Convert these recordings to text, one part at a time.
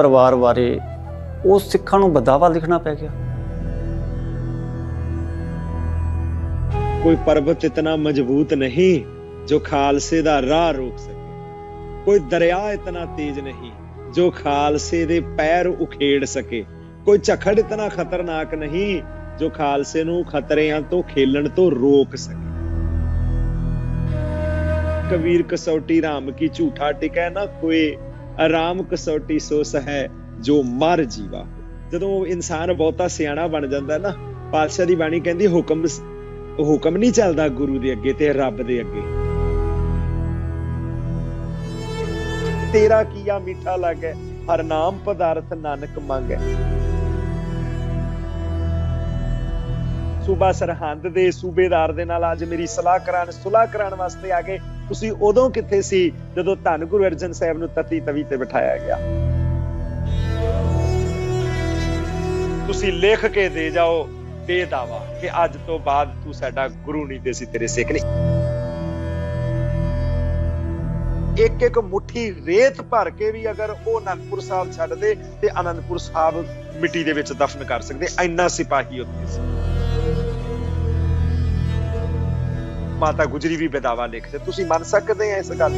ਪਰਿਵਾਰ ਬਾਰੇ ਉਹ ਸਿੱਖਾਂ ਨੂੰ ਬਦਾਵਾ ਲਿਖਣਾ ਪੈ ਗਿਆ। ਕੋਈ ਪਰਬਤ ਇਤਨਾ ਮਜ਼ਬੂਤ ਨਹੀਂ ਜੋ ਖਾਲਸੇ ਦਾ ਰਾਹ ਰੋਕ ਸਕੇ। ਕੋਈ ਦਰਿਆ ਇਤਨਾ ਤੇਜ਼ ਨਹੀਂ ਜੋ ਖਾਲਸੇ ਦੇ ਪੈਰ ਉਖੇੜ ਸਕੇ। ਕੋਈ ਝਖੜ ਇਤਨਾ ਖਤਰਨਾਕ ਨਹੀਂ ਜੋ ਖਾਲਸੇ ਨੂੰ ਖਤਰਿਆਂ ਤੋਂ ਖੇਲਣ ਤੋਂ ਰੋਕ ਸਕੇ। ਕਬੀਰ ਕਸੌਟੀ ਰਾਮ ਕੀ ਝੂਠਾ ਟਿਕੈ ਨਾ ਕੋਈ ਆਰਾਮ ਕਸੌਟੀ ਸੋਸ ਹੈ ਜੋ ਮਰ ਜੀਵਾ ਜਦੋਂ ਇਨਸਾਨ ਬਹੁਤਾ ਸਿਆਣਾ ਬਣ ਜਾਂਦਾ ਨਾ, ਪਾਤਸ਼ਾਹ ਦੀ ਬਾਣੀ ਕਹਿੰਦੀ, ਹੁਕਮ ਹੁਕਮ ਨਹੀਂ ਚੱਲਦਾ ਗੁਰੂ ਦੇ ਅੱਗੇ ਤੇ ਰੱਬ ਦੇ ਅੱਗੇ। ਤੇਰਾ ਕੀਆ ਮਿੱਠਾ ਲੱਗੈ, ਹਰ ਨਾਮ ਪਦਾਰਥ ਨਾਨਕ ਮੰਗੈ। ਸੂਬਾ ਸਰਹੰਦ ਦੇ ਸੂਬੇਦਾਰ ਦੇ ਨਾਲ ਅੱਜ ਮੇਰੀ ਸਲਾਹ ਕਰਾਣ ਸੁਲਾਹ ਕਰਾਉਣ ਵਾਸਤੇ ਆ ਗਏ। ਤੁਸੀਂ ਉਦੋਂ ਕਿੱਥੇ ਸੀ ਜਦੋਂ ਧੰਨ ਗੁਰੂ ਅਰਜਨ ਸਾਹਿਬ ਨੂੰ ਤਤੀ ਤਵੀ ਤੇ ਬਿਠਾਇਆ ਗਿਆ? ਤੁਸੀਂ ਲਿਖ ਕੇ ਦੇ ਜਾਓ ਬੇਦਾਵਾ ਕਿ ਅੱਜ ਤੋਂ ਬਾਅਦ ਤੂੰ ਸਾਡਾ ਗੁਰੂ ਨਹੀਂ ਤੇ ਅਸੀਂ ਤੇਰੇ ਸਿੱਖ ਨਹੀਂ। ਇੱਕ ਇੱਕ ਮੁਠੀ ਰੇਤ ਭਰ ਕੇ ਵੀ ਅਗਰ ਉਹ ਅਨੰਦਪੁਰ ਸਾਹਿਬ ਛੱਡ ਦੇ ਤੇ ਅਨੰਦਪੁਰ ਸਾਹਿਬ ਮਿੱਟੀ ਦੇ ਵਿੱਚ ਦਫਨ ਕਰ ਸਕਦੇ ਐਨਾ ਸਿਪਾਹੀ ਉੱਥੇ ਸੀ। ਮਾਤਾ ਗੁਜਰੀ ਵੀ ਬੇਦਾਵਾ ਲਿਖਦੇ ਤੁਸੀਂ ਮੰਨ ਸਕਦੇ ਆ ਇਸ ਗੱਲ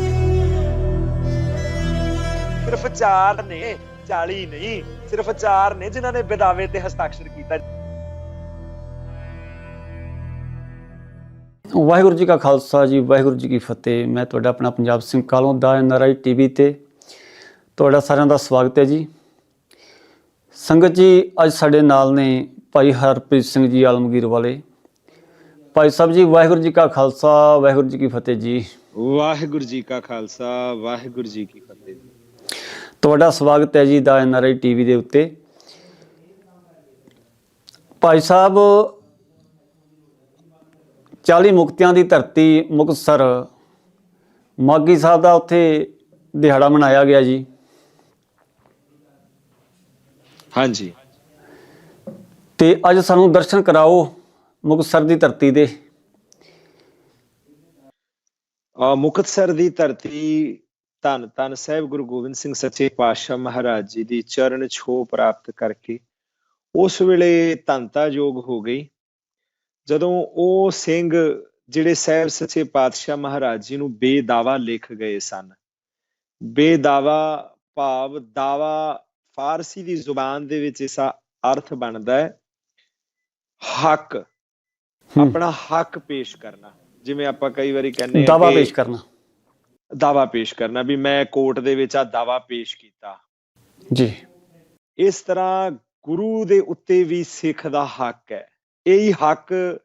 ਸਿਰਫ ਚਾਰ ਨੇ 40 ਨਹੀਂ, ਸਿਰਫ ਚਾਰ ਨੇ ਜਿਨ੍ਹਾਂ ਨੇ ਬੇਦਾਵੇ ਤੇ ਹਸਤਾਖਰ ਕੀਤਾ। ਵਾਹਿਗੁਰੂ ਜੀ ਕਾ ਖਾਲਸਾ ਜੀ, ਵਾਹਿਗੁਰੂ ਜੀ ਕੀ ਫਤਿਹ। ਮੈਂ ਤੁਹਾਡਾ ਆਪਣਾ ਪੰਜਾਬ ਸਿੰਘ ਕਾਲੋਂ ਦਾ ਐਨਆਰਆਈ ਟੀਵੀ ਤੇ ਤੁਹਾਡਾ ਸਾਰਿਆਂ ਦਾ ਸਵਾਗਤ ਹੈ ਜੀ। ਸੰਗਤ ਜੀ, ਅੱਜ ਸਾਡੇ ਨਾਲ ਨੇ ਭਾਈ ਹਰਪ੍ਰੀਤ ਸਿੰਘ ਜੀ ਆਲਮਗੀਰ ਵਾਲੇ। ਭਾਈ ਸਾਹਿਬ ਜੀ ਵਾਹਿਗੁਰੂ ਜੀ ਕਾ ਖਾਲਸਾ ਵਾਹਿਗੁਰੂ ਜੀ ਕੀ ਫਤਿਹ ਜੀ। ਵਾਹਿਗੁਰੂ ਜੀ ਕਾ ਖਾਲਸਾ ਵਾਹਿਗੁਰੂ ਜੀ ਕੀ ਫਤਿਹ। ਤੁਹਾਡਾ ਸਵਾਗਤ ਹੈ ਜੀ ਦਾ ਐਨਆਰਆਈ ਟੀਵੀ ਦੇ ਉੱਤੇ। ਭਾਈ ਸਾਹਿਬ 40 ਮੁਕਤਿਆਂ ਦੀ ਧਰਤੀ ਮੁਕਤਸਰ ਮਾਗੀ ਸਾਹਿਬ ਦਾ ਉੱਥੇ ਦਿਹਾੜਾ ਮਨਾਇਆ ਗਿਆ ਜੀ। ਹਾਂਜੀ। ਤੇ ਅੱਜ ਸਾਨੂੰ ਦਰਸ਼ਨ ਕਰਾਓ। ਮੁਕਤਸਰ ਦੀ ਧਰਤੀ ਦੇ ਆ ਮੁਕਤਸਰ ਦੀ ਧਰਤੀ ਧੰਨ ਧੰਨ ਸਾਹਿਬ ਗੁਰੂ ਗੋਬਿੰਦ ਸਿੰਘ ਸੱਚੇ ਪਾਤਸ਼ਾਹ ਮਹਾਰਾਜ ਜੀ ਦੀ ਚਰਨ ਛੋਹ ਪ੍ਰਾਪਤ ਕਰਕੇ ਉਸ ਵੇਲੇ ਧੰਤਾ ਯੋਗ ਹੋ ਗਈ। ਜਦੋਂ ਉਹ ਸਿੰਘ ਜਿਹੜੇ ਸਾਹਿਬ ਸੱਚੇ ਪਾਤਸ਼ਾਹ ਮਹਾਰਾਜ ਜੀ ਨੂੰ ਬੇਦਾਵਾ ਲਿਖ ਗਏ ਸਨ। ਬੇਦਾਵਾ ਭਾਵ ਦਾਵਾ ਫਾਰਸੀ ਦੀ ਜ਼ੁਬਾਨ ਦੇ ਵਿੱਚ ਇਸ ਅਰਥ ਬਣਦਾ ਹੈ, ਹੱਕ। ਆਪਣਾ ਹੱਕ ਪੇਸ਼ ਕਰਨਾ। ਜਿਵੇਂ ਆਪਾਂ ਕਈ ਵਾਰੀ ਕਹਿੰਦੇ ਹਾਂ ਦਾਵਾ ਪੇਸ਼ ਕਰਨਾ। ਦਾਵਾ ਪੇਸ਼ ਕਰਨਾ ਵੀ ਮੈਂ ਕੋਰਟ ਦੇ ਵਿੱਚ ਆ ਦਾਵਾ ਪੇਸ਼ ਕੀਤਾ। ਜੀ। ਇਸ ਤਰ੍ਹਾਂ ਗੁਰੂ ਦੇ ਉੱਤੇ ਵੀ ਸਿੱਖ ਦਾ ਹੱਕ ਹੈ। ਇਹੀ ਹੱਕ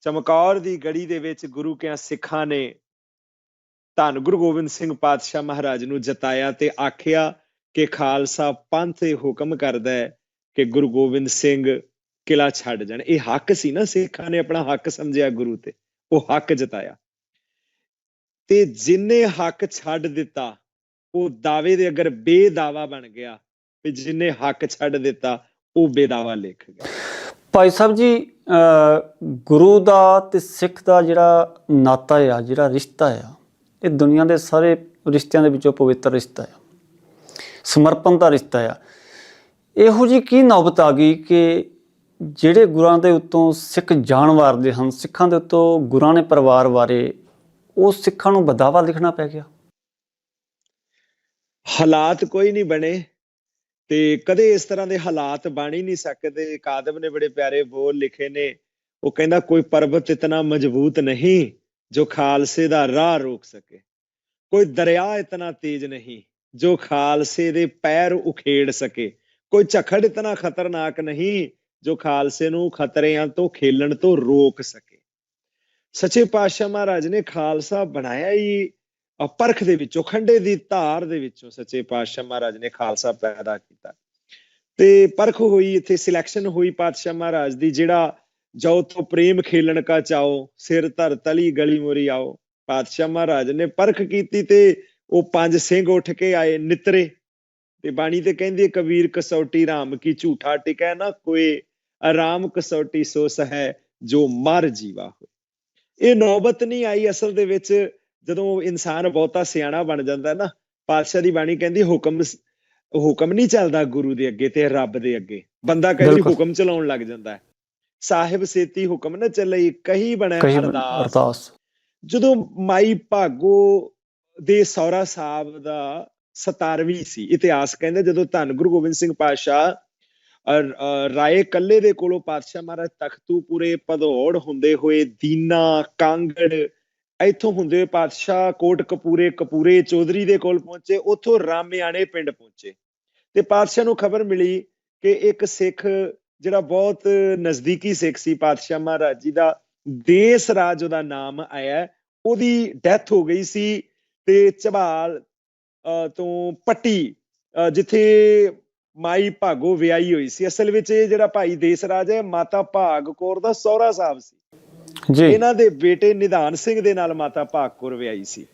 ਚਮਕੌਰ ਦੀ ਗੜੀ ਦੇ ਵਿੱਚ ਗੁਰੂ ਕਿਆਂ ਸਿੱਖਾਂ ਨੇ ਧੰਨ ਗੁਰੂ ਗੋਬਿੰਦ ਸਿੰਘ ਪਾਤਸ਼ਾਹ ਮਹਾਰਾਜ ਨੂੰ ਜਤਾਇਆ ਤੇ ਆਖਿਆ ਕਿ ਖਾਲਸਾ ਪੰਥ ਇਹ ਹੁਕਮ ਕਰਦਾ ਹੈ ਕਿ ਗੁਰੂ ਗੋਬਿੰਦ ਸਿੰਘ ਕਿਲਾ ਛੱਡ ਜਾਣ। ਇਹ ਹੱਕ ਸੀ ਨਾ, ਸਿੱਖਾਂ ਨੇ ਆਪਣਾ ਹੱਕ ਸਮਝਿਆ ਗੁਰੂ ਤੇ। ਉਹ ਹੱਕ ਜਤਾਇਆ। ਤੇ ਜਿਨੇ ਹੱਕ ਛੱਡ ਦਿੱਤਾ, ਉਹ ਦਾਅਵੇ ਦੇ ਅਗਰ ਬੇਦਾਵਾ ਬਣ ਗਿਆ ਤੇ ਜਿਨੇ ਹੱਕ ਛੱਡ ਦਿੱਤਾ, ਉਹ ਬੇਦਾਵਾ ਲਿਖ ਗਿਆ। ਭਾਈ ਸਾਹਿਬ ਜੀ ਗੁਰੂ ਦਾ ਤੇ ਸਿੱਖ ਦਾ ਜਿਹੜਾ ਨਾਤਾ ਆ, ਜਿਹੜਾ ਰਿਸ਼ਤਾ ਆ, ਇਹ ਦੁਨੀਆ ਦੇ ਸਾਰੇ ਰਿਸ਼ਤਿਆਂ ਦੇ ਵਿੱਚੋਂ ਪਵਿੱਤਰ ਰਿਸ਼ਤਾ ਆ। ਸਮਰਪਣ ਦਾ ਰਿਸ਼ਤਾ ਆ। ਇਹੋ ਜੀ ਕੀ ਨੌਬਤ ਆ ਗਈ ਕਿ ਜਿਹੜੇ ਗੁਰਾਂ ਦੇ ਉੱਤੋਂ ਸਿੱਖ ਜਾਣ ਵਾਰਦੇ ਹਨ, ਸਿੱਖਾਂ ਦੇ ਉੱਤੋਂ ਗੁਰਾਂ ਨੇ ਪਰਿਵਾਰ ਬਾਰੇ ਉਹ ਸਿੱਖਾਂ ਨੂੰ ਬਦਾਵਾ ਲਿਖਣਾ ਪੈ ਗਿਆ। ਹਾਲਾਤ ਕੋਈ ਨਹੀਂ ਬਣੇ ਤੇ ਕਦੇ ਇਸ ਤਰ੍ਹਾਂ ਦੇ ਹਾਲਾਤ ਬਣ ਹੀ ਨਹੀਂ ਸਕਦੇ। ਕਾਦਮ ਨੇ ਬੜੇ ਪਿਆਰੇ ਬੋਲ ਲਿਖੇ ਨੇ। ਉਹ ਕਹਿੰਦਾ, ਕੋਈ ਪਰਬਤ ਇਤਨਾ ਮਜ਼ਬੂਤ ਨਹੀਂ ਜੋ ਖਾਲਸੇ ਦਾ ਰਾਹ ਰੋਕ ਸਕੇ। ਕੋਈ ਦਰਿਆ ਇਤਨਾ ਤੇਜ਼ ਨਹੀਂ ਜੋ ਖਾਲਸੇ ਦੇ ਪੈਰ ਉਖੇੜ ਸਕੇ। ਕੋਈ ਝਖੜ ਇਤਨਾ ਖਤਰਨਾਕ ਨਹੀਂ ਜੋ ਖਾਲਸੇ ਨੂੰ ਖਤਰਿਆਂ ਤੋਂ ਖੇਲਣ ਤੋਂ ਰੋਕ ਸਕੇ। ਸੱਚੇ ਪਾਤਸ਼ਾਹ ਮਹਾਰਾਜ ਨੇ ਖਾਲਸਾ ਬਣਾਇਆ ਹੀ ਪਰਖ ਦੇ ਵਿੱਚੋਂ, ਖੰਡੇ ਦੀ ਧਾਰ ਦੇ ਵਿੱਚੋਂ ਸੱਚੇ ਪਾਤਸ਼ਾਹ ਮਹਾਰਾਜ ਨੇ ਖਾਲਸਾ ਪੈਦਾ ਕੀਤਾ। ਤੇ ਪਰਖ ਹੋਈ, ਇੱਥੇ ਸਿਲੈਕਸ਼ਨ ਹੋਈ ਪਾਤਸ਼ਾਹ ਮਹਾਰਾਜ ਦੀ, ਜਿਹੜਾ ਜੋ ਤੋ ਪ੍ਰੇਮ ਖੇਲਣ ਕਾ ਚਾਓ ਸਿਰ ਧਰ ਤਲੀ ਗਲੀ ਮੋਰੀ ਆਓ। ਪਾਤਸ਼ਾਹ ਮਹਾਰਾਜ ਨੇ ਪਰਖ ਕੀਤੀ ਤੇ ਉਹ ਪੰਜ ਸਿੰਘ ਉੱਠ ਕੇ ਆਏ ਨਿਤਰੇ। ਤੇ ਬਾਣੀ ਤੇ ਕਹਿੰਦੀ ਹੈ, ਕਬੀਰ ਕਸੌਟੀ ਰਾਮ ਕੀ ਝੂਠਾ ਟਿਕੈ ਨਾ ਕੋਈ ਆਰਾਮ ਕਸੌਟੀ ਸੋ ਸਹੈ ਜੋ ਮਰ ਜੀਵਾ ਹੋਏ। ਇਹ ਨੌਬਤ ਨਹੀਂ ਆਈ ਅਸਲ ਦੇ ਵਿੱਚ ਜਦੋਂ ਇਨਸਾਨ ਬਹੁਤਾ ਸਿਆਣਾ ਬਣ ਜਾਂਦਾ ਹੈ ਨਾ ਪਾਤਸ਼ਾਹ ਦੀ ਬਾਣੀ ਕਹਿੰਦੀ ਹੁਕਮ ਹੁਕਮ ਨਹੀਂ ਚੱਲਦਾ ਗੁਰੂ ਦੇ ਅੱਗੇ ਤੇ ਰੱਬ ਦੇ ਅੱਗੇ। ਬੰਦਾ ਕਈ। ਹੁਕਮ ਚਲਾਉਣ ਲੱਗ ਜਾਂਦਾ ਹੈ। ਸਾਹਿਬ ਸੇਤੀ ਹੁਕਮ ਨਾ ਚੱਲਈ ਕਹੀ ਬਣੈ ਅਰਦਾਸ। ਜਦੋਂ ਮਾਈ ਭਾਗੋ ਦੇ ਸੌਰਾ ਸਾਹਿਬ ਦਾ 17ਵੀਂ ਸੀ ਇਤਿਹਾਸ ਕਹਿੰਦੇ ਜਦੋਂ ਧੰਨ ਗੁਰੂ ਗੋਬਿੰਦ ਸਿੰਘ ਪਾਤਸ਼ਾਹ ਰਾਏ ਕੱਲੇ ਦੇ ਕੋਲੋਂ ਪਾਤਸ਼ਾਹ ਮਹਾਰਾਜ ਤਖਤੂਪੁਰੇ ਭਦੌੜ ਹੁੰਦੇ ਹੋਏ ਦੀਨਾ ਕਾਂਗੜ ਇੱਥੋਂ ਹੁੰਦੇ ਹੋਏ ਪਾਤਸ਼ਾਹ ਕੋਟ ਕਪੂਰੇ ਕਪੂਰੇ ਚੌਧਰੀ ਦੇ ਕੋਲ ਪਹੁੰਚੇ ਉੱਥੋਂ ਰਾਮਿਆਣੇ ਪਿੰਡ ਪਹੁੰਚੇ। ਤੇ ਪਾਤਸ਼ਾਹ ਨੂੰ ਖਬਰ ਮਿਲੀ ਕਿ ਇੱਕ ਸਿੱਖ ਜਿਹੜਾ ਬਹੁਤ ਨਜ਼ਦੀਕੀ ਸਿੱਖ ਸੀ ਪਾਤਸ਼ਾਹ ਮਹਾਰਾਜ ਜੀ ਦਾ ਦੇਸ ਰਾਜ ਉਹਦਾ ਨਾਮ ਆਇਆ ਉਹਦੀ ਡੈਥ ਹੋ ਗਈ ਸੀ ਤੇ ਝਬਾਲ ਅਹ, ਤੋਂ ਪੱਟੀ ਅਹ, ਜਿੱਥੇ ਮਾਈ ਭਾਗੋ ਵਿਆਹੀ ਹੋਈ ਸੀ। ਅਸਲ ਵਿੱਚ ਇਹ ਜਿਹੜਾ ਭਾਈ ਦੇਸਰਾਜ ਹੈ ਮਾਤਾ ਭਾਗ ਕੌਰ ਦਾ ਸਹੁਰਾ ਸਾਹਿਬ ਸੀ। ਜੀ। ਇਹਨਾਂ ਦੇ ਬੇਟੇ ਨਿਧਾਨ ਸਿੰਘ ਦੇ ਨਾਲ ਮਾਤਾ ਭਾਗ ਕੌਰ ਵਿਆਹੀ ਸੀ।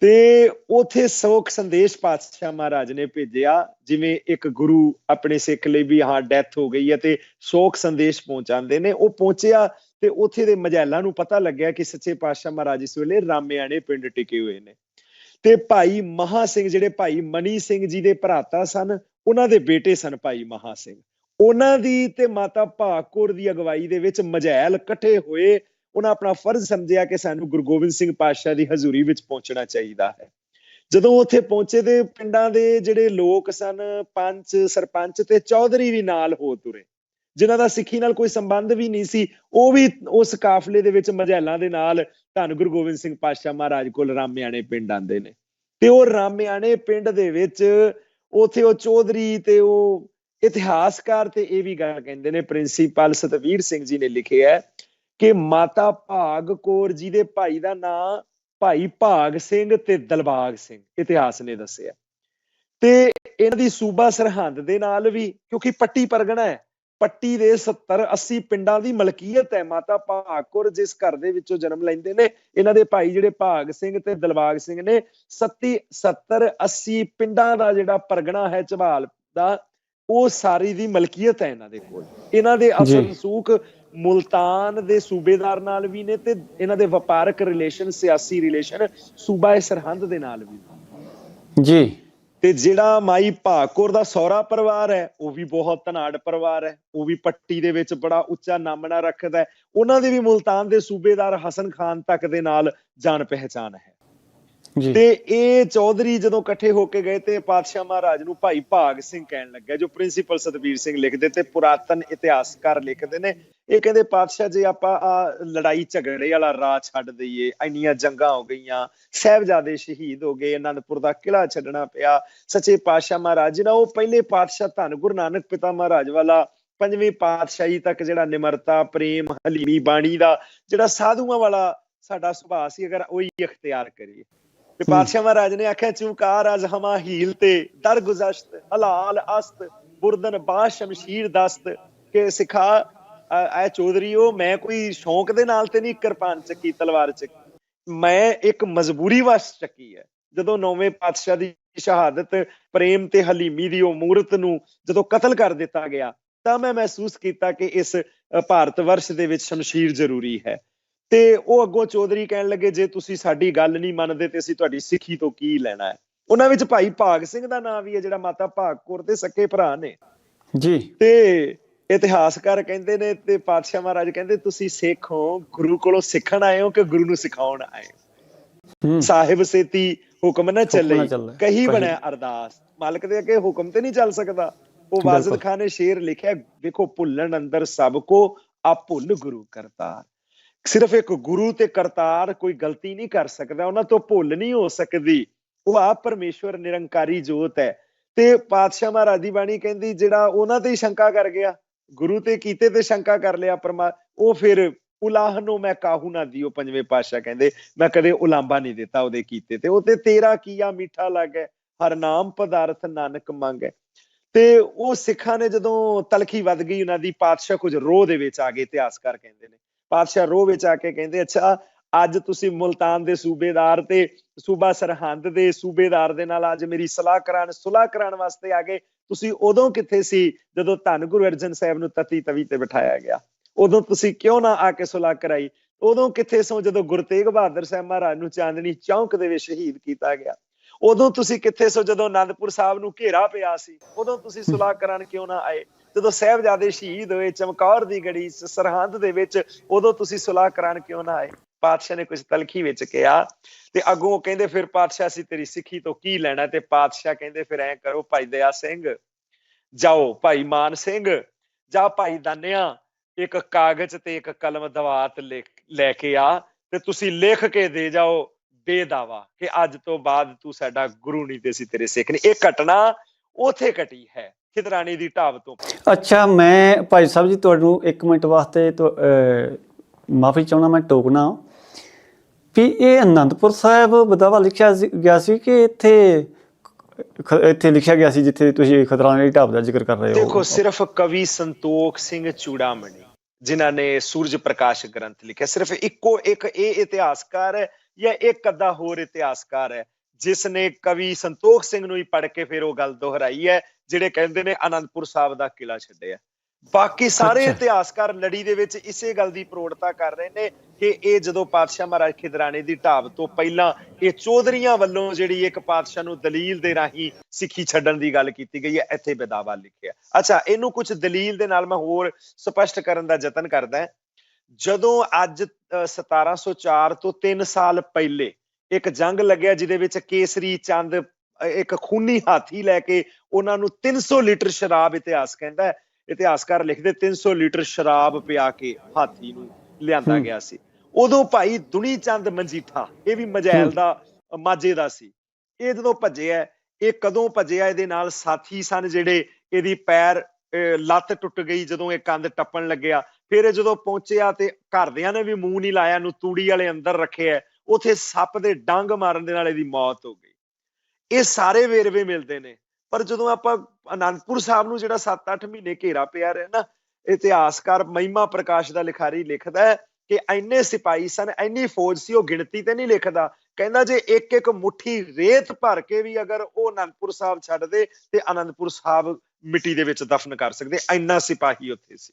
ਤੇ ਉਥੇ ਸੋਖ ਸੰਦੇਸ਼ ਪਾਤਸ਼ਾਹ ਮਹਾਰਾਜ ਨੇ ਭੇਜਿਆ ਜਿਵੇਂ ਇੱਕ ਗੁਰੂ ਆਪਣੇ ਸਿੱਖ ਲਈ ਵੀ ਹਾਂ ਡੈਥ ਹੋ ਗਈ ਹੈ ਤੇ ਸੋਖ ਸੰਦੇਸ਼ ਪਹੁੰਚਾਉਂਦੇ ਨੇ। ਉਹ ਪਹੁੰਚਿਆ ਤੇ ਉਥੇ ਦੇ ਮਜੈਲਾਂ ਨੂੰ ਪਤਾ ਲੱਗਿਆ ਕਿ ਸੱਚੇ ਪਾਤਸ਼ਾਹ ਮਹਾਰਾਜ ਇਸ ਵੇਲੇ ਰਾਮਿਆਣੇ ਪਿੰਡ ਟਿਕੇ ਹੋਏ ਨੇ। ਤੇ ਭਾਈ ਮਹਾ ਸਿੰਘ ਜਿਹੜੇ ਭਾਈ ਮਨੀ ਸਿੰਘ ਜੀ ਦੇ ਭਰਾਤਾ ਸਨ, ਉਹਨਾਂ ਦੇ ਬੇਟੇ ਸਨ ਭਾਈ ਮਹਾ ਸਿੰਘ। ਉਹਨਾਂ ਦੀ ਤੇ ਮਾਤਾ ਭਾਗਕੌਰ ਦੀ ਅਗਵਾਈ ਦੇ ਵਿੱਚ ਮਜੈਲ ਇਕੱਠੇ ਹੋਏ, ਉਹਨਾਂ ਆਪਣਾ ਫਰਜ਼ ਸਮਝਿਆ ਕਿ ਸਾਨੂੰ ਗੁਰੂ ਗੋਬਿੰਦ ਸਿੰਘ ਪਾਤਸ਼ਾਹ ਦੀ ਹਜ਼ੂਰੀ ਵਿੱਚ ਪਹੁੰਚਣਾ ਚਾਹੀਦਾ ਹੈ। ਜਦੋਂ ਉੱਥੇ ਪਹੁੰਚੇ ਤੇ ਪਿੰਡਾਂ ਦੇ ਜਿਹੜੇ ਲੋਕ ਸਨ, ਪੰਚ, ਸਰਪੰਚ ਤੇ ਚੌਧਰੀ ਵੀ ਨਾਲ ਹੋ ਤੁਰੇ। ਜਿਨ੍ਹਾਂ ਦਾ ਸਿੱਖੀ ਨਾਲ ਕੋਈ ਸੰਬੰਧ ਵੀ ਨਹੀਂ ਸੀ, ਉਹ ਵੀ ਉਸ ਕਾਫਲੇ ਦੇ ਵਿੱਚ ਮਜੈਲਾਂ ਦੇ ਨਾਲ ਧੰਨ ਗੁਰੂ ਗੋਬਿੰਦ ਸਿੰਘ ਪਾਤਸ਼ਾਹ ਮਹਾਰਾਜ ਕੋਲ ਰਾਮਿਆਣੇ ਪਿੰਡ ਆਂਦੇ ਨੇ। ਤੇ ਉਹ ਰਾਮਿਆਣੇ ਪਿੰਡ ਦੇ ਵਿੱਚ ਉਥੇ ਉਹ ਚੌਧਰੀ ਤੇ ਉਹ ਇਤਿਹਾਸਕਾਰ ਤੇ ਇਹ ਵੀ ਗੱਲ ਕਹਿੰਦੇ ਨੇ, ਪ੍ਰਿੰਸੀਪਲ ਸਤਵੀਰ ਸਿੰਘ ਜੀ ਨੇ ਲਿਖਿਆ ਹੈ ਕਿ ਮਾਤਾ ਭਾਗ ਕੌਰ ਜੀ ਦੇ ਭਾਈ ਦਾ ਨਾਂ ਭਾਈ ਭਾਗ ਸਿੰਘ ਤੇ ਦਲਬਾਗ ਸਿੰਘ, ਇਤਿਹਾਸ ਨੇ ਦੱਸਿਆ। ਤੇ ਇਹਨਾਂ ਦੀ ਸੂਬਾ ਸਰਹੰਦ ਦੇ ਨਾਲ ਵੀ, ਕਿਉਂਕਿ ਪੱਟੀ ਪਰਗਣਾ ਹੈ ਪੱਟੀ ਦੇ 70 80 ਪਿੰਡਾਂ ਦੀ ਮਲਕੀਅਤ ਹੈ ਮਾਤਾ ਭਾਗ ਕੌਰ ਜਿਸ ਘਰ ਦੇ ਵਿੱਚੋਂ ਜਨਮ ਲੈਂਦੇ ਨੇ ਇਹਨਾਂ ਦੇ ਭਾਈ ਜਿਹੜੇ ਭਾਗ ਸਿੰਘ ਤੇ ਦਲਬਾਗ ਸਿੰਘ ਨੇ 70 70 80 ਪਿੰਡਾਂ ਦਾ ਜਿਹੜਾ ਪਰਗਣਾ ਹੈ ਝਬਾਲ ਦਾ ਉਹ ਸਾਰੀ ਦੀ ਮਲਕੀਅਤ ਹੈ ਇਹਨਾਂ ਦੇ ਕੋਲ ਇਹਨਾਂ ਦੇ ਅਸਲ ਜੀ। ਸੂਖ ਮੁਲਤਾਨ ਦੇ ਸੂਬੇਦਾਰ ਨਾਲ ਵੀ ਨੇ ਤੇ ਇਹਨਾਂ ਦੇ ਵਪਾਰਕ ਰਿਲੇਸ਼ਨ ਸਿਆਸੀ ਰਿਲੇਸ਼ਨ ਸੂਬਾ ਸਰਹੰਦ ਦੇ ਨਾਲ ਵੀ। ਜੀ ਤੇ ਜਿਹੜਾ ਮਾਈ ਭਾਕੁਰ ਦਾ ਸਹੁਰਾ ਪਰਿਵਾਰ ਹੈ ਉਹ ਵੀ ਬਹੁਤ ਧਨਾੜ ਪਰਿਵਾਰ ਹੈ ਉਹ ਵੀ ਪੱਟੀ ਦੇ ਵਿੱਚ ਬੜਾ ਉੱਚਾ ਨਾਮਣਾ ਰੱਖਦਾ ਹੈ। ਉਹਨਾਂ ਦੇ ਵੀ ਮੁਲਤਾਨ ਦੇ ਸੂਬੇਦਾਰ ਹਸਨ ਖਾਨ ਤੱਕ ਦੇ ਨਾਲ ਜਾਣ ਪਹਿਚਾਨ ਹੈ। ਜੀ। ਤੇ ਇਹ ਚੌਧਰੀ ਜਦੋਂ ਇਕੱਠੇ ਹੋ ਕੇ ਗਏ ਤੇ ਪਾਤਸ਼ਾਹ ਮਹਾਰਾਜ ਨੂੰ ਭਾਈ ਭਾਗ ਸਿੰਘ ਕਹਿਣ ਲੱਗਾ ਜੋ ਪ੍ਰਿੰਸੀਪਲ ਸਤਬੀਰ ਸਿੰਘ ਲਿਖਦੇ ਤੇ ਪੁਰਾਤਨ ਇਤਿਹਾਸਕਾਰ ਲਿਖਦੇ ਨੇ ਇਹ ਕਹਿੰਦੇ ਪਾਤਸ਼ਾਹ ਜੇ ਆਪਾਂ ਆ ਲੜਾਈ ਝਗੜੇ ਵਾਲਾ ਰਾਹ ਛੱਡ ਦਈਏ ਇੰਨੀਆਂ ਜੰਗਾਂ ਹੋ ਗਈਆਂ ਸਾਹਿਬਜ਼ਾਦੇ ਸ਼ਹੀਦ ਹੋ ਗਏ ਅਨੰਦਪੁਰ ਦਾ ਕਿਲਾ ਛੱਡਣਾ ਪਿਆ ਸੱਚੇ ਪਾਤਸ਼ਾਹ ਮਹਾਰਾਜ ਜੀ ਨਾ ਉਹ ਪਹਿਲੇ ਪਾਤਸ਼ਾਹ ਧੰਨ ਗੁਰੂ ਨਾਨਕ ਪਿਤਾ ਮਹਾਰਾਜ ਵਾਲਾ ਪੰਜਵੀਂ ਪਾਤਸ਼ਾਹੀ ਤੱਕ ਜਿਹੜਾ ਨਿਮਰਤਾ ਪ੍ਰੇਮ ਹਲੀਮੀ ਬਾਣੀ ਦਾ ਜਿਹੜਾ ਸਾਧੂਆਂ ਵਾਲਾ ਸਾਡਾ ਸੁਭਾਅ ਸੀ ਅਗਰ ਉਹੀ ਇਖਤਿਆਰ ਕਰੀਏ। ਤੇ ਪਾਤਸ਼ਾਹ ਮਹਾਰਾਜ ਨੇ ਆਖਿਆ ਚੂਕਾਰ ਅਜ਼ ਹਮਾ ਹੀਲ ਤੇ ਦਰ ਗੁਜ਼ਸ਼ਤ ਹਲਾਲ ਅਸਤ ਬੁਰਦਨ ਬਾ ਸ਼ਮਸ਼ੀਰ ਦਸਤ ਕਿ ਸਿਖਾ ਐ ਚੌਧਰੀਓ ਮੈਂ ਕੋਈ ਸ਼ੌਂਕ ਦੇ ਨਾਲ ਤੇ ਨਹੀਂ ਕਿਰਪਾਨ ਚੱਕੀ ਤਲਵਾਰ ਚੱਕੀ। ਮੈਂ ਇੱਕ ਮਜਬੂਰੀ ਵਸ ਚੱਕੀ ਹੈ। ਜਦੋਂ ਨੌਵੇਂ ਪਾਤਸ਼ਾਹ ਦੀ ਸ਼ਹਾਦਤ ਪ੍ਰੇਮ ਤੇ ਹਲੀਮੀ ਦੀ ਉਹ ਮੂਰਤ ਨੂੰ ਜਦੋਂ ਕਤਲ ਕਰ ਦਿੱਤਾ ਗਿਆ ਤਾਂ ਮੈਂ ਮਹਿਸੂਸ ਕੀਤਾ ਕਿ ਇਸ ਭਾਰਤ ਵਰਸ਼ ਦੇ ਵਿੱਚ ਸ਼ਮਸ਼ੀਰ ਜ਼ਰੂਰੀ ਹੈ। ਤੇ ਉਹ ਅੱਗੋਂ ਚੌਧਰੀ ਕਹਿਣ ਲੱਗੇ ਜੇ ਤੁਸੀਂ ਸਾਡੀ ਗੱਲ ਨਹੀਂ ਮੰਨਦੇ ਤੇ ਅਸੀਂ ਤੁਹਾਡੀ ਸਿੱਖੀ ਤੋਂ ਕੀ ਲੈਣਾ ਹੈ? ਉਹਨਾਂ ਵਿੱਚ ਭਾਈ ਭਾਗ ਸਿੰਘ ਦਾ ਨਾਮ ਵੀ ਹੈ ਜਿਹੜਾ ਮਾਤਾ ਭਾਗਕੌਰ ਦੇ ਸੱਕੇ ਭਰਾ ਨੇ। ਜੀ। ਤੇ ਇਤਿਹਾਸਕਾਰ ਕਹਿੰਦੇ ਨੇ ਤੇ ਪਾਤਸ਼ਾਹ ਮਹਾਰਾਜ ਕਹਿੰਦੇ ਤੁਸੀਂ ਸਿੱਖ ਹੋ ਗੁਰੂ ਕੋਲੋਂ ਸਿੱਖਣ ਆਏ ਹੋ ਕਿ ਗੁਰੂ ਨੂੰ ਸਿਖਾਉਣ ਆਏ ਹੋ? ਸਾਹਿਬ ਸੇਤੀ ਹੁਕਮ ਨਾ ਚੱਲੇ। ਕਹੀ। ਬਣਿਆ ਅਰਦਾਸ। ਮਾਲਕ ਦੇ ਅੱਗੇ ਹੁਕਮ ਤੇ ਨਹੀਂ ਚੱਲ ਸਕਦਾ। ਉਹ ਵਾਜ਼ਦ। ਖਾਨ ਨੇ ਸ਼ੇਰ ਲਿਖਿਆ ਦੇਖੋ ਭੁੱਲਣ ਅੰਦਰ ਸਭ ਕੋ ਆ ਭੁੱਲ ਗੁਰੂ ਕਰਤਾਰ। ਸਿਰਫ ਇੱਕ ਗੁਰੂ ਤੇ ਕਰਤਾਰ ਕੋਈ ਗਲਤੀ ਨਹੀਂ ਕਰ ਸਕਦਾ। ਉਹਨਾਂ ਤੋਂ ਭੁੱਲ ਨਹੀਂ ਹੋ ਸਕਦੀ। ਉਹ ਆਪ ਪਰਮੇਸ਼ਵਰ ਨਿਰੰਕਾਰੀ ਜੋਤ ਹੈ। ਤੇ ਪਾਤਸ਼ਾਹ ਮਹਾਰਾਜ ਦੀ ਬਾਣੀ ਕਹਿੰਦੀ ਜਿਹੜਾ ਉਹਨਾਂ ਤੇ ਹੀ ਸ਼ੰਕਾ ਕਰ ਗਿਆ ਗੁਰੂ ਤੇ ਕੀਤੇ ਤੇ ਸ਼ੰਕਾ ਕਰ ਲਿਆ ਪਰਮਾ, ਉਹ ਫਿਰ ਉਲਾਹ ਨੂੰ ਮੈਂ ਕਾਹੂ ਨਾ ਦਿਓ ਪੰਜਵੇਂ ਪਾਤਸ਼ਾਹ ਕਹਿੰਦੇ, ਮੈਂ ਕਦੇ ਉਲਾਂਬਾ ਨਹੀਂ ਦਿੱਤਾ ਉਹਦੇ ਕੀਤੇ ਤੇ, ਉਹ ਤੇ ਤੇਰਾ ਕੀਆ ਮਿੱਠਾ ਲੱਗੈ, ਹਰ ਨਾਮ ਪਦਾਰਥ ਨਾਨਕ ਮੰਗੈ। ਤੇ ਉਹ ਸਿੱਖਾਂ ਨੇ ਜਦੋਂ ਤਲਖੀ ਵੱਧ ਗਈ, ਉਹਨਾਂ ਦੀ ਪਾਤਸ਼ਾਹ ਕੁਝ ਰੋਹ ਦੇ ਵਿੱਚ ਆ ਗਏ ਇਤਿਹਾਸਕਾਰ ਕਹਿੰਦੇ ਨੇ। ਪਾਤਸ਼ਾਹ ਰੋਹ ਵਿੱਚ ਆ ਕੇ ਕਹਿੰਦੇ, ਅੱਛਾ ਅੱਜ ਤੁਸੀਂ ਮੁਲਤਾਨ ਦੇ ਸੂਬੇਦਾਰ ਤੇ ਸੂਬਾ ਸਰਹੰਦ ਦੇ ਸੂਬੇਦਾਰ ਦੇ ਨਾਲ ਅੱਜ ਮੇਰੀ ਸਲਾਹ ਕਰਾਣ ਸੁਲਾਹ ਕਰਾਉਣ ਵਾਸਤੇ ਆ ਗਏ। ਤੁਸੀਂ ਉਦੋਂ ਕਿੱਥੇ ਸੀ ਜਦੋਂ ਧੰਨ ਗੁਰੂ ਅਰਜਨ ਸਾਹਿਬ ਨੂੰ ਤਤੀ ਤਵੀ ਤੇ ਬਿਠਾਇਆ ਗਿਆ? ਉਦੋਂ ਤੁਸੀਂ ਕਿਉਂ ਨਾ ਆ ਕੇ ਸੁਲਾਹ ਕਰਾਈ? ਉਦੋਂ ਕਿੱਥੇ ਸੋ ਜਦੋਂ ਗੁਰੂ ਤੇਗ ਬਹਾਦਰ ਸਾਹਿਬ ਮਹਾਰਾਜ ਨੂੰ ਚਾਂਦਨੀ ਚੌਂਕ ਦੇ ਵਿੱਚ ਸ਼ਹੀਦ ਕੀਤਾ ਗਿਆ? ਉਦੋਂ ਤੁਸੀਂ ਕਿੱਥੇ ਸੋ ਜਦੋਂ ਆਨੰਦਪੁਰ ਸਾਹਿਬ ਨੂੰ ਘੇਰਾ ਪਿਆ ਸੀ? ਉਦੋਂ ਤੁਸੀਂ ਸੁਲਾਹ ਕਰਨ ਕਿਉਂ ਨਾ ਆਏ? ਜਦੋਂ ਸਾਹਿਬਜ਼ਾਦੇ ਸ਼ਹੀਦ ਹੋਏ ਚਮਕੌਰ ਦੀ ਗੜੀ ਸਰਹੰਦ ਦੇ ਵਿੱਚ, ਉਦੋਂ ਤੁਸੀਂ ਸੁਲਾਹ ਕਰਾਨ ਕਿਉਂ ਨਾ ਆਏ? ਪਾਤਸ਼ਾਹ ਨੇ ਕੁਝ ਤਲਖੀ ਵਿੱਚ ਕਿਹਾ ਤੇ ਅੱਗੋਂ ਕਹਿੰਦੇ ਫਿਰ ਪਾਤਸ਼ਾਹ ਸੀ ਤੇਰੀ ਸਿੱਖੀ ਤੋਂ ਕੀ ਲੈਣਾ? ਤੇ ਪਾਤਸ਼ਾਹ ਕਹਿੰਦੇ ਫਿਰ ਐਂ ਕਰੋ, ਭਾਈ ਦਇਆ ਸਿੰਘ, ਜਾਓ ਭਾਈ ਮਾਨ ਸਿੰਘ, ਜਾ ਭਾਈ ਦਾਨਿਆ, ਇੱਕ ਕਾਗਜ਼ ਤੇ ਇੱਕ ਕਲਮ ਦਵਾਤ ਲੈ ਕੇ ਆ ਤੇ ਤੁਸੀਂ ਲਿਖ ਕੇ ਦੇ ਜਾਓ ਬੇਦਾਵਾ ਕਿ ਅੱਜ ਤੋਂ ਬਾਅਦ ਤੂੰ ਸਾਡਾ ਗੁਰੂ ਨਹੀਂ ਤੇ ਸੀ ਤੇਰੇ ਸਿੱਖ ਨੇ ਇਹ ਘਟਨਾ ਉਥੇ ਘਟੀ ਹੈ, ਖਿਦਰਾਣੀ ਦੀ ਢਾਬ ਤੋਂ ਅੱਛਾ, ਮੈਂ ਭਾਈ ਸਾਹਿਬ ਜੀ, ਤੁਹਾਨੂੰ 1 ਮਿੰਟ ਵਾਸਤੇ ਮਾਫੀ ਚਾਹੁੰਦਾ, ਮੈਂ ਟੋਕਣਾ। ਵੀ ਇਹ ਆਨੰਦਪੁਰ ਸਾਹਿਬ ਬਦਾਵਾ ਲਿਖਿਆ ਗਿਆ ਸੀ ਕਿ ਇੱਥੇ ਇੱਥੇ ਲਿਖਿਆ ਗਿਆ ਸੀ ਜਿੱਥੇ ਤੁਸੀਂ ਖਤਰਾਣੇ ਦੀ ਢਾਬ ਦਾ ਜ਼ਿਕਰ ਕਰ ਰਹੇ ਹੋ ਦੇਖੋ ਸਿਰਫ ਕਵੀ ਸੰਤੋਖ ਸਿੰਘ ਚੂੜਾਮਣੀ ਜਿਨ੍ਹਾਂ ਨੇ ਸੂਰਜ ਪ੍ਰਕਾਸ਼ ਗ੍ਰੰਥ ਲਿਖਿਆ ਸਿਰਫ ਇੱਕੋ ਇੱਕ ਇਹ ਇਤਿਹਾਸਕਾਰ ਹੈ ਜਾਂ ਇੱਕ ਅੱਧਾ ਹੋਰ ਇਤਿਹਾਸਕਾਰ ਹੈ ਜਿਸ ਨੇ ਕਵੀ ਸੰਤੋਖ ਸਿੰਘ ਨੂੰ ਹੀ ਪੜ੍ਹ ਕੇ ਫਿਰ ਉਹ ਗੱਲ ਦੁਹਰਾਈ ਹੈ ਜਿਹੜੇ ਕਹਿੰਦੇ ਨੇ ਆਨੰਦਪੁਰ ਸਾਹਿਬ ਦਾ ਕਿਲਾ ਛੱਡਿਆ ਬਾਕੀ ਸਾਰੇ। ਇਤਿਹਾਸਕਾਰ ਲੜੀ ਦੇ ਵਿੱਚ ਇਸੇ ਗੱਲ ਦੀ ਪ੍ਰੋੜਤਾ ਕਰ ਰਹੇ ਨੇ ਕਿ ਇਹ ਜਦੋਂ ਪਾਤਸ਼ਾਹ ਮਹਾਰਾਜ ਖਿਦਰਾਣੇ ਦੀ ਢਾਬ ਤੋਂ ਪਹਿਲਾਂ ਇਹ ਚੌਧਰੀਆਂ ਵੱਲੋਂ ਜਿਹੜੀ ਇੱਕ ਪਾਤਸ਼ਾਹ ਨੂੰ ਦਲੀਲ ਦੇ ਰਾਹੀਂ ਸਿੱਖੀ ਛੱਡਣ ਦੀ ਗੱਲ ਕੀਤੀ ਗਈ ਹੈ ਇੱਥੇ ਬੇਦਾਵਾ ਲਿਖਿਆ ਅੱਛਾ ਇਹਨੂੰ ਕੁਝ ਦਲੀਲ ਦੇ ਨਾਲ ਮੈਂ ਹੋਰ ਸਪਸ਼ਟ ਕਰਨ ਦਾ ਯਤਨ ਕਰਦਾ। ਜਦੋਂ ਅੱਜ ਅ, 1704 ਤੋਂ 3 ਸਾਲ ਪਹਿਲੇ ਇੱਕ ਜੰਗ ਲੱਗਿਆ ਜਿਹਦੇ ਵਿੱਚ ਕੇਸਰੀ ਚੰਦ ਇੱਕ ਖੂਨੀ ਹਾਥੀ ਲੈ ਕੇ ਉਹਨਾਂ ਨੂੰ 300 ਲੀਟਰ ਸ਼ਰਾਬ ਇਤਿਹਾਸ ਕਹਿੰਦਾ ਇਤਿਹਾਸਕਾਰ ਲਿਖਦੇ 300 ਲੀਟਰ ਸ਼ਰਾਬ ਪਿਆ ਕੇ ਹਾਥੀ ਨੂੰ ਲਿਆਂਦਾ। ਗਿਆ ਸੀ ਉਦੋਂ ਭਾਈ ਦੁਨੀ ਚੰਦ ਮਜੀਠਾ ਇਹ ਵੀ ਮਜੈਲ। ਦਾ ਮਾਝੇ ਦਾ ਸੀ। ਇਹ ਜਦੋਂ ਭੱਜਿਆ ਇਹ ਕਦੋਂ ਭੱਜਿਆ ਇਹਦੇ ਨਾਲ ਸਾਥੀ ਸਨ ਜਿਹੜੇ ਇਹਦੀ ਪੈਰ ਲੱਤ ਟੁੱਟ ਗਈ ਜਦੋਂ ਇਹ ਕੰਧ ਟੱਪਣ ਲੱਗਿਆ। ਫਿਰ ਇਹ ਜਦੋਂ ਪਹੁੰਚਿਆ ਤੇ ਘਰਦਿਆਂ ਨੇ ਵੀ ਮੂੰਹ ਨਹੀਂ ਲਾਇਆ ਨੂੰ ਤੂੜੀ ਵਾਲੇ ਅੰਦਰ ਰੱਖਿਆ ਉਥੇ ਸੱਪ ਦੇ ਡੰਗ ਮਾਰਨ ਦੇ ਨਾਲ ਇਹਦੀ ਮੌਤ ਹੋ ਗਈ। ਇਹ ਸਾਰੇ ਵੇਰਵੇ ਮਿਲਦੇ ਨੇ। ਪਰ ਜਦੋਂ ਆਪਾਂ ਅਨੰਦਪੁਰ ਸਾਹਿਬ ਨੂੰ ਜਿਹੜਾ 7-8 ਮਹੀਨੇ ਘੇਰਾ ਪਿਆ ਰਿਹਾ ਨਾ ਇਤਿਹਾਸਕਾਰ ਮਹਿਮਾ ਪ੍ਰਕਾਸ਼ ਦਾ ਲਿਖਾਰੀ ਲਿਖਦਾ ਹੈ ਕਿ ਐਨੇ ਸਿਪਾਹੀ ਸਨ ਐਨੀ ਫੌਜ ਸੀ, ਉਹ ਗਿਣਤੀ ਤੇ ਨਹੀਂ ਲਿਖਦਾ। ਕਹਿੰਦਾ ਜੇ ਇੱਕ ਇੱਕ ਮੁਠੀ ਰੇਤ ਭਰ ਕੇ ਵੀ ਅਗਰ ਉਹ ਅਨੰਦਪੁਰ ਸਾਹਿਬ ਛੱਡ ਦੇ ਤੇ ਅਨੰਦਪੁਰ ਸਾਹਿਬ ਮਿੱਟੀ ਦੇ ਵਿੱਚ ਦਫਨ ਕਰ ਸਕਦੇ। ਐਨਾ ਸਿਪਾਹੀ ਉੱਥੇ ਸੀ।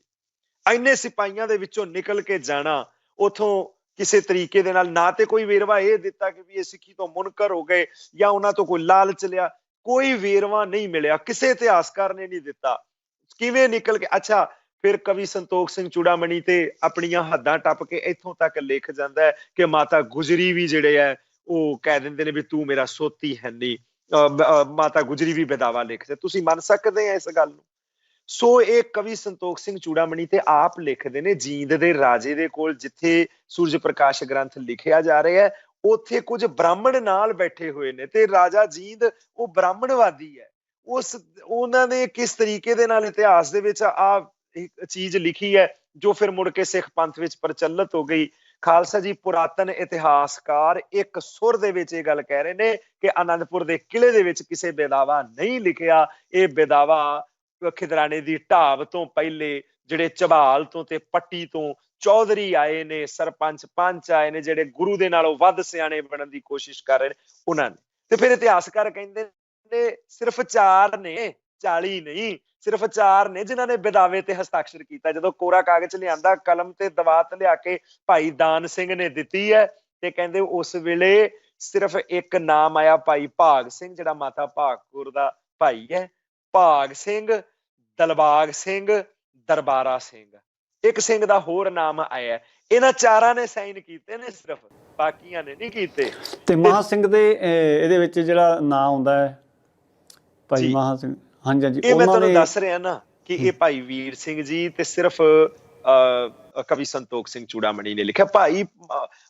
ਐਨੇ ਸਿਪਾਹੀਆਂ ਦੇ ਵਿੱਚੋਂ ਨਿਕਲ ਕੇ ਜਾਣਾ ਉਥੋਂ ਕਿਸੇ ਤਰੀਕੇ ਦੇ ਨਾਲ ਨਾ ਤੇ ਕੋਈ ਵੇਰਵਾ ਇਹ ਦਿੱਤਾ ਕਿ ਵੀ ਇਹ ਸਿੱਖੀ ਤੋਂ ਮੁਨਕਰ ਹੋ ਗਏ ਜਾਂ ਉਹਨਾਂ ਤੋਂ ਕੋਈ ਲਾਲਚ ਲਿਆ। ਕੋਈ ਵੇਰਵਾ ਨਹੀਂ ਮਿਲਿਆ। ਕਿਸੇ ਇਤਿਹਾਸਕਾਰ ਨੇ ਨਹੀਂ ਦਿੱਤਾ। ਕਿਵੇਂ ਨਿਕਲ ਕੇ ਅੱਛਾ ਫਿਰ ਕਵੀ ਸੰਤੋਖ ਸਿੰਘ ਚੂੜਾਮਣੀ ਤੇ ਆਪਣੀਆਂ ਹੱਦਾਂ ਟੱਪ ਕੇ ਇੱਥੋਂ ਤੱਕ ਲਿਖ ਜਾਂਦਾ ਹੈ ਕਿ ਮਾਤਾ ਗੁਜਰੀ ਵੀ ਜਿਹੜੇ ਹੈ, ਉਹ ਕਹਿ ਦਿੰਦੇ ਨੇ ਵੀ ਤੂੰ ਮੇਰਾ ਸੋਤੀ ਹੈ ਨਹੀਂ ਮਾਤਾ ਗੁਜਰੀ ਵੀ ਬੇਦਾਵਾ ਲਿਖਦੇ। ਤੁਸੀਂ ਮੰਨ ਸਕਦੇ ਆ ਇਸ ਗੱਲ ਨੂੰ? ਸੋ ਇਹ ਕਵੀ ਸੰਤੋਖ ਸਿੰਘ ਚੂੜਾਮਣੀ ਤੇ ਆਪ ਲਿਖਦੇ ਨੇ, ਜੀਂਦ ਦੇ ਰਾਜੇ ਦੇ ਕੋਲ ਜਿੱਥੇ ਸੂਰਜ ਪ੍ਰਕਾਸ਼ ਗ੍ਰੰਥ ਲਿਖਿਆ ਜਾ ਰਿਹਾ ਹੈ, ਉੱਥੇ ਕੁਝ ਬ੍ਰਾਹਮਣ ਨਾਲ ਬੈਠੇ ਹੋਏ ਨੇ ਤੇ ਰਾਜਾ ਜੀਂਦ ਉਹ ਬ੍ਰਾਹਮਣਵਾਦੀ ਹੈ। ਉਸ, ਉਹਨਾਂ ਨੇ ਕਿਸ ਤਰੀਕੇ ਦੇ ਨਾਲ ਇਤਿਹਾਸ ਦੇ ਵਿੱਚ ਆ ਚੀਜ਼ ਲਿਖੀ ਹੈ, ਜੋ ਫਿਰ ਮੁੜ ਕੇ ਸਿੱਖ ਪੰਥ ਵਿੱਚ ਪ੍ਰਚਲਿਤ ਹੋ ਗਈ। ਖਾਲਸਾ ਜੀ, ਪੁਰਾਤਨ ਇਤਿਹਾਸਕਾਰ ਇੱਕ ਸੁਰ ਦੇ ਵਿੱਚ ਇਹ ਗੱਲ ਕਹਿ ਰਹੇ ਨੇ ਕਿ ਆਨੰਦਪੁਰ ਦੇ ਕਿਲੇ ਦੇ ਵਿੱਚ ਕਿਸੇ ਬੇਦਾਵਾ ਨਹੀਂ ਲਿਖਿਆ। ਇਹ ਬੇਦਾਵਾ ਖਿਦਰਾਣੇ ਦੀ ਢਾਬ ਤੋਂ ਪਹਿਲੇ ਜਿਹੜੇ ਚਬਾਲ ਤੋਂ ਤੇ ਪੱਟੀ ਤੋਂ ਚੌਧਰੀ ਆਏ ਨੇ, ਸਰਪੰਚ ਪੰਚ ਆਏ ਨੇ, ਜਿਹੜੇ ਗੁਰੂ ਦੇ ਨਾਲੋਂ ਵੱਧ ਸਿਆਣੇ ਬਣਨ ਦੀ ਕੋਸ਼ਿਸ਼ ਕਰ ਰਹੇ ਨੇ, ਉਹਨਾਂ ਨੇ। ਤੇ ਫਿਰ ਇਤਿਹਾਸਕਾਰ ਕਹਿੰਦੇ ਨੇ, ਸਿਰਫ 4 ਨੇ 40 ਨਹੀਂ ਸਿਰਫ 4 ਨੇ ਜਿਨ੍ਹਾਂ ਨੇ ਬਿਦਾਵੇ ਤੇ ਹਸਤਾਖਰ ਕੀਤਾ ਜਦੋਂ ਕੋਰਾ ਕਾਗਜ਼ ਲਿਆਂਦਾ ਕਲਮ ਤੇ ਦਵਾਤ ਲਿਆ ਕੇ ਭਾਈ ਦਾਨ ਸਿੰਘ ਨੇ ਦਿੱਤੀ ਹੈ ਤੇ ਕਹਿੰਦੇ ਉਸ ਵੇਲੇ ਸਿਰਫ ਇੱਕ ਨਾਮ ਆਇਆ ਭਾਈ ਭਾਗ ਸਿੰਘ ਜਿਹੜਾ ਮਾਤਾ ਭਾਗਪੁਰ ਦਾ ਭਾਈ ਹੈ ਭਾਗ ਸਿੰਘ ਦਲਬਾਗ ਸਿੰਘ ਦਰਬਾਰਾ ਸਿੰਘ ਇੱਕ ਸਿੰਘ ਦਾ ਹੋਰ ਨਾਮ ਆਇਆ। ਇਹਨਾਂ ਚਾਰਾਂ ਨੇ ਸਾਈਨ ਕੀਤੇ ਨੇ ਸਿਰਫ ਬਾਕੀਆਂ ਨੇ ਨਹੀਂ ਕੀਤੇ ਤੇ ਮਹਾ ਸਿੰਘ ਦੇ ਇਹਦੇ ਵਿੱਚ ਜਿਹੜਾ ਨਾਂ ਆਉਂਦਾ ਹੈ ਭਾਈ। ਮਹਾ ਸਿੰਘ ਹਾਂਜੀ ਹਾਂਜੀ। ਇਹ ਮੈਂ ਤੁਹਾਨੂੰ ਦੱਸ ਰਿਹਾ ਨਾ ਕਿ ਇਹ ਭਾਈ ਵੀਰ ਸਿੰਘ ਜੀ ਤੇ ਸਿਰਫ ਕਵੀ ਸੰਤੋਖ ਸਿੰਘ ਚੂੜਾਮਣੀ ਨੇ ਲਿਖਿਆ। ਭਾਈ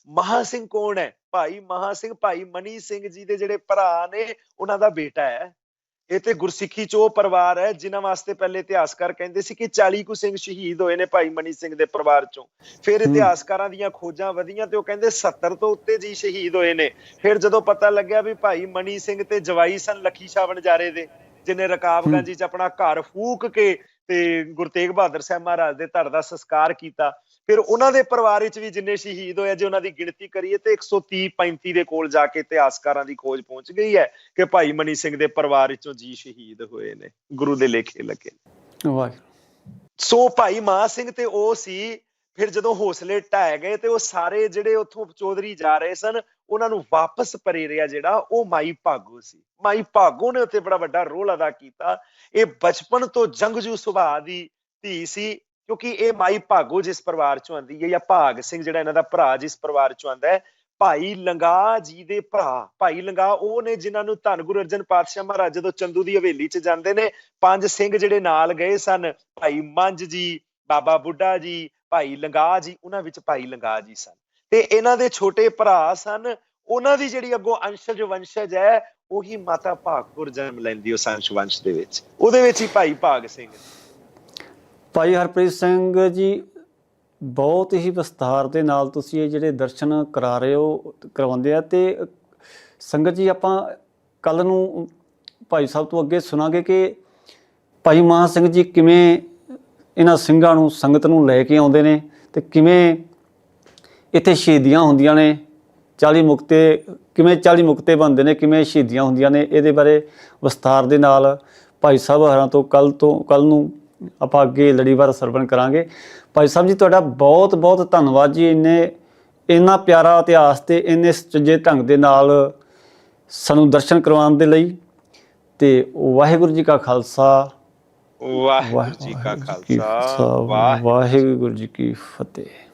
ਮਹਾ ਸਿੰਘ ਕੌਣ ਹੈ? ਭਾਈ ਮਹਾ ਸਿੰਘ ਭਾਈ ਮਨੀ ਸਿੰਘ ਜੀ ਦੇ ਜਿਹੜੇ ਭਰਾ ਨੇ ਉਹਨਾਂ ਦਾ ਬੇਟਾ ਹੈ। ਇਹ ਤੇ ਗੁਰਸਿੱਖੀ ਚ ਪਰਿਵਾਰ ਹੈ ਜਿਨ੍ਹਾਂ ਵਾਸਤੇ ਪਹਿਲੇ ਇਤਿਹਾਸਕਾਰ ਕਹਿੰਦੇ ਸੀ ਕਿ 40 ਕੁ ਸਿੰਘ ਸ਼ਹੀਦ ਹੋਏ ਨੇ ਭਾਈ ਮਨੀ ਸਿੰਘ ਦੇ ਪਰਿਵਾਰ ਚੋਂ। ਫਿਰ। ਇਤਿਹਾਸਕਾਰਾਂ ਦੀਆਂ ਖੋਜਾਂ ਵਧੀਆਂ ਤੇ ਉਹ ਕਹਿੰਦੇ 70 ਤੋਂ ਉੱਤੇ ਜੀ ਸ਼ਹੀਦ ਹੋਏ ਨੇ। ਫਿਰ ਜਦੋਂ ਪਤਾ ਲੱਗਿਆ ਵੀ ਭਾਈ ਮਨੀ ਸਿੰਘ ਤੇ ਜਵਾਈ ਸਨ ਲੱਖੀ ਸ਼ਾਹ ਵਣਜਾਰੇ ਦੇ ਜਿਨੇ ਰਕਾਬਗੰਜ ਚ ਆਪਣਾ ਘਰ ਫੂਕ ਕੇ ਤੇ ਗੁਰੂ ਤੇਗ ਬਹਾਦਰ ਸਾਹਿਬ ਮਹਾਰਾਜ ਦੇ ਧੜ ਦਾ ਸੰਸਕਾਰ ਕੀਤਾ ਫਿਰ ਉਹਨਾਂ ਦੇ ਪਰਿਵਾਰ ਵਿੱਚ ਵੀ ਜਿੰਨੇ ਸ਼ਹੀਦ ਹੋਏ ਜੇ ਉਹਨਾਂ ਦੀ ਗਿਣਤੀ ਕਰੀਏ ਤੇ 130 35 ਦੇ ਕੋਲ ਜਾ ਕੇ ਇਤਿਹਾਸਕਾਰਾਂ ਦੀ ਖੋਜ ਪਹੁੰਚ ਗਈ ਹੈ ਕਿ ਭਾਈ ਮਨੀ ਸਿੰਘ ਦੇ ਪਰਿਵਾਰ ਵਿੱਚੋਂ ਜੀ ਸ਼ਹੀਦ ਹੋਏ ਨੇ ਗੁਰੂ ਦੇ ਲੇਖੇ ਲੱਗੇ ਵਾਹਿਗੁਰੂ। ਸੋ ਭਾਈ ਮਾਹ ਸਿੰਘ ਤੇ ਉਹ ਸੀ ਫਿਰ ਜਦੋਂ ਹੌਸਲੇ ਢਾਏ ਗਏ ਤੇ ਉਹ ਸਾਰੇ ਜਿਹੜੇ ਉੱਥੋਂ ਚੌਧਰੀ ਜਾ ਰਹੇ ਸਨ ਉਹਨਾਂ ਨੂੰ ਵਾਪਸ ਪਰੇਰਿਆ ਜਿਹੜਾ ਉਹ ਮਾਈ ਭਾਗੋ ਸੀ। ਮਾਈ ਭਾਗੋ ਨੇ ਉੱਥੇ ਬੜਾ ਵੱਡਾ ਰੋਲ ਅਦਾ ਕੀਤਾ। ਇਹ ਬਚਪਨ ਤੋਂ ਜੰਗਜੂ ਸੁਭਾਅ ਦੀ ਧੀ ਸੀ, ਕਿਉਂਕਿ ਇਹ ਮਾਈ ਭਾਗੋ ਜਿਸ ਪਰਿਵਾਰ ਚੋਂ ਆਂਦੀ ਹੈ ਜਾਂ ਭਾਗ ਸਿੰਘ ਜਿਹੜਾ ਇਹਨਾਂ ਦਾ ਭਰਾ ਜਿਸ ਪਰਿਵਾਰ ਚੋਂ ਆਂਦਾ ਹੈ, ਭਾਈ ਲੰਗਾ ਜੀ ਦੇ ਭਰਾ। ਭਾਈ ਲੰਗਾ ਉਹ ਨੇ ਜਿਨ੍ਹਾਂ ਨੂੰ ਧੰਨ ਗੁਰੂ ਅਰਜਨ ਪਾਤਸ਼ਾਹ ਮਹਾਰਾਜ ਜਦੋਂ ਚੰਦੂ ਦੀ ਹਵੇਲੀ 'ਚ ਜਾਂਦੇ ਨੇ, ਪੰਜ ਸਿੰਘ ਜਿਹੜੇ ਨਾਲ ਗਏ ਸਨ, ਭਾਈ ਮੰਝ ਜੀ, ਬਾਬਾ ਬੁੱਢਾ ਜੀ, ਭਾਈ ਲੰਗਾ ਜੀ, ਉਹਨਾਂ ਵਿੱਚ ਭਾਈ ਲੰਗਾ ਜੀ ਸਨ। ਤੇ ਇਹਨਾਂ ਦੇ ਛੋਟੇ ਭਰਾ ਸਨ। ਉਹਨਾਂ ਦੀ ਜਿਹੜੀ ਅੱਗੋਂ ਅੰਸ਼ਜ ਵੰਸ਼ਜ ਹੈ, ਉਹੀ ਮਾਤਾ ਭਾਗਪੁਰ ਜਨਮ ਲੈਂਦੀ ਉਸ ਅੰਸ਼ ਵੰਸ਼ ਦੇ ਵਿੱਚ। ਉਹਦੇ ਵਿੱਚ ਹੀ ਭਾਈ ਭਾਗ ਸਿੰਘ। ਭਾਈ ਹਰਪ੍ਰੀਤ ਸਿੰਘ ਜੀ, ਬਹੁਤ ਹੀ ਵਿਸਥਾਰ ਦੇ ਨਾਲ ਤੁਸੀਂ ਇਹ ਜਿਹੜੇ ਦਰਸ਼ਨ ਕਰਾ ਰਹੇ ਹੋ, ਕਰਵਾਉਂਦੇ ਆ ਤੇ ਸੰਗਤ ਜੀ, ਆਪਾਂ ਕੱਲ ਨੂੰ ਭਾਈ ਸਾਹਿਬ ਤੋਂ ਅੱਗੇ ਸੁਣਾਂਗੇ ਕਿ ਭਾਈ ਮਹਾਂ ਸਿੰਘ ਜੀ ਕਿਵੇਂ ਇਹਨਾਂ ਸਿੰਘਾਂ ਨੂੰ, ਸੰਗਤ ਨੂੰ ਲੈ ਕੇ ਆਉਂਦੇ ਨੇ ਤੇ ਕਿਵੇਂ ਇੱਥੇ ਸ਼ਹੀਦੀਆਂ ਹੁੰਦੀਆਂ ਨੇ। 40 ਮੁਕਤੇ ਕਿਵੇਂ 40 ਮੁਕਤੇ ਬਣਦੇ ਨੇ ਕਿਵੇਂ ਸ਼ਹੀਦੀਆਂ ਹੁੰਦੀਆਂ ਨੇ ਇਹਦੇ ਬਾਰੇ ਵਿਸਥਾਰ ਦੇ ਨਾਲ ਭਾਈ ਸਾਹਿਬ ਹਰਾਂ ਤੋਂ ਕੱਲ ਤੋਂ ਕੱਲ ਨੂੰ ਆਪਾਂ ਅੱਗੇ ਲੜੀਵਾਰ ਸਰਵਣ ਕਰਾਂਗੇ। ਭਾਈ ਸਾਹਿਬ ਜੀ ਤੁਹਾਡਾ ਬਹੁਤ ਬਹੁਤ ਧੰਨਵਾਦ ਜੀ। ਇੰਨੇ ਇੰਨਾ ਪਿਆਰਾ ਇਤਿਹਾਸ ਤੇ ਇੰਨੇ ਸੁਚੱਜੇ ਢੰਗ ਦੇ ਨਾਲ ਸਾਨੂੰ ਦਰਸ਼ਨ ਕਰਵਾਉਣ ਦੇ ਲਈ। ਤੇ ਵਾਹਿਗੁਰੂ ਜੀ ਕਾ ਖਾਲਸਾ। ਵਾਹਿਗੁਰੂ ਜੀ ਕਾ ਖਾਲਸਾ। ਵਾਹਿਗੁਰੂ ਜੀ ਕੀ ਫਤਿਹ।